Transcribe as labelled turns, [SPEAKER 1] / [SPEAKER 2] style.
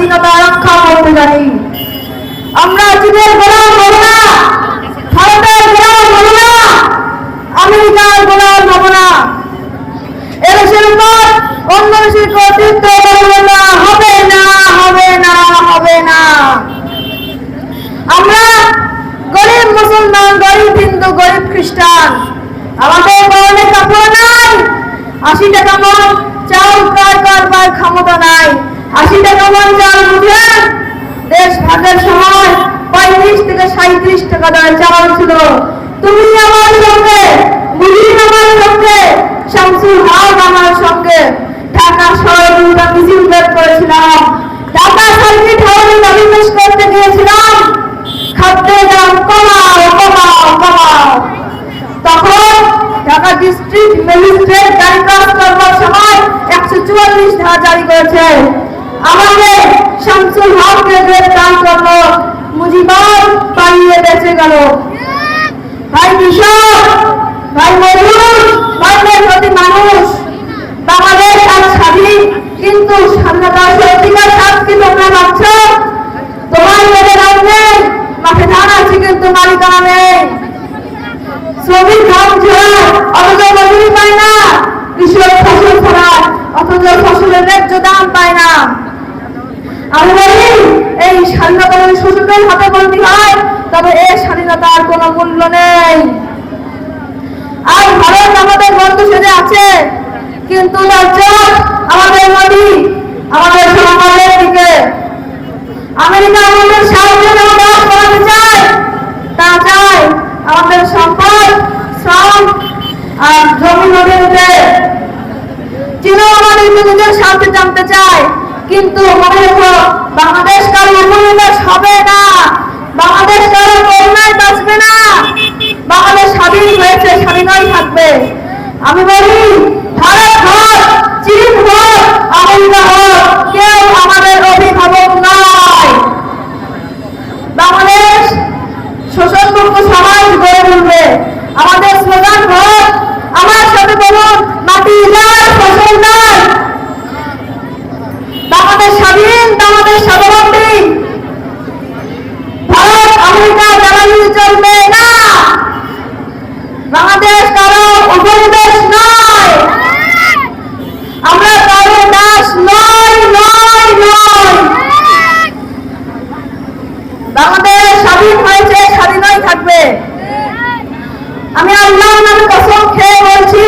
[SPEAKER 1] স্বাধীনতা রক্ষা করতে জানি। আমরা চীনের গোলাম হব না, ভারতের গোলাম হব না, আমেরিকার গোলাম হব না। এদেশের উপর অন্য দেশের কর্তৃত্ব করব না হবে না হবে না হবে না। আমরা গরিব মুসলমান, গরিব হিন্দু, গরিব খ্রিস্টান, আমাদের পরনে কাপড় নাই, আশি টাকা মন চাল ক্রয় করবার ক্ষমতা নাই। আশি টাকা মন চাল দেশ ভাগের সময় পঁয়ত্রিশ থেকে সাঁত্রিশ টাকা দরে চাল ছিল। তুমি আমার সঙ্গে, মুজিব আমার সঙ্গে, শামসুল হক আমার সঙ্গে। ঢাকা বের করেছিলাম। ঢাকা দাবি পেশ করতে গিয়েছিলাম। খাদ্যের দাম কমাও কমাও কমাও। তখন ঢাকা ডিস্ট্রিক্ট ম্যাজিস্ট্রেট গাড়ি ক্রস করবার সময় একশো চুয়াল্লিশ ধারা জারি করেছে। আমাকে শামসুল হককে গ্রেফতার করল। মুজিবর পালিয়ে বেঁচে গেল। ভাই কৃষক ভাই মজুর ভাই মেহনতি মানুষ, বাংলাদেশ আজ স্বাধীন, কিন্তু স্বাধীনতা সত্যিকার কি তোমরা পাচ্ছ তোমার মেয়েদের নেই, মাঠে ধান আছে কিন্তু মালিকানা নেই। শ্রমিক ঘাম ঝোড়া অথচ মজুরি পায় না। কৃষক ফসল ফলায় অথচ ফসলের ন্যায্য দাম পায় না। আমি বলি, এই স্বাধীনতা যদি শোষকের হাতে বন্দী হয়, তবে এই স্বাধীনতার কোনো মূল্য নেই। আর ভারত আমাদের বন্ধু সেজে আছে, কিন্তু তার চোখ আমাদের নদী, আমাদের সম্পদের দিকে। আমেরিকা তা চায় আমাদের সম্পদ, শ্রম আর জমি নদীর চীনও আমাদের নিজেদের স্বার্থে জানতে চায় কিন্তু মনে রেখো, বাংলাদেশ কারও উপনিবেশ হবে না। বাংলাদেশ কারও করোনায় বাঁচবে না। বাংলাদেশ স্বাধীন হয়েছে, স্বাধীনই থাকবে। আমি বলি ভারত হোক চীন হোক আমেরিকা হোক কেউ আমাদের অভিভাবক নয় বাংলাদেশ শোষণমুক্ত সমাজ গড়ে তুলবে আমাদের স্লোগান হোক আমার সাথে বলুন মাটি যার ফসল নয় বাংলাদেশ স্বাধীন বাংলাদেশ স্বাবলম্বী ভারত আমেরিকা জ্বালানি চলবে না বাংলাদেশ কারও উপনিবেশ নয়। আমরা কারও দাস নয় নয় নয় বাংলাদেশ স্বাধীন হয়েছে, স্বাধীনই থাকবে। আমি আল্লাহ নামে কসম খেয়ে বলছি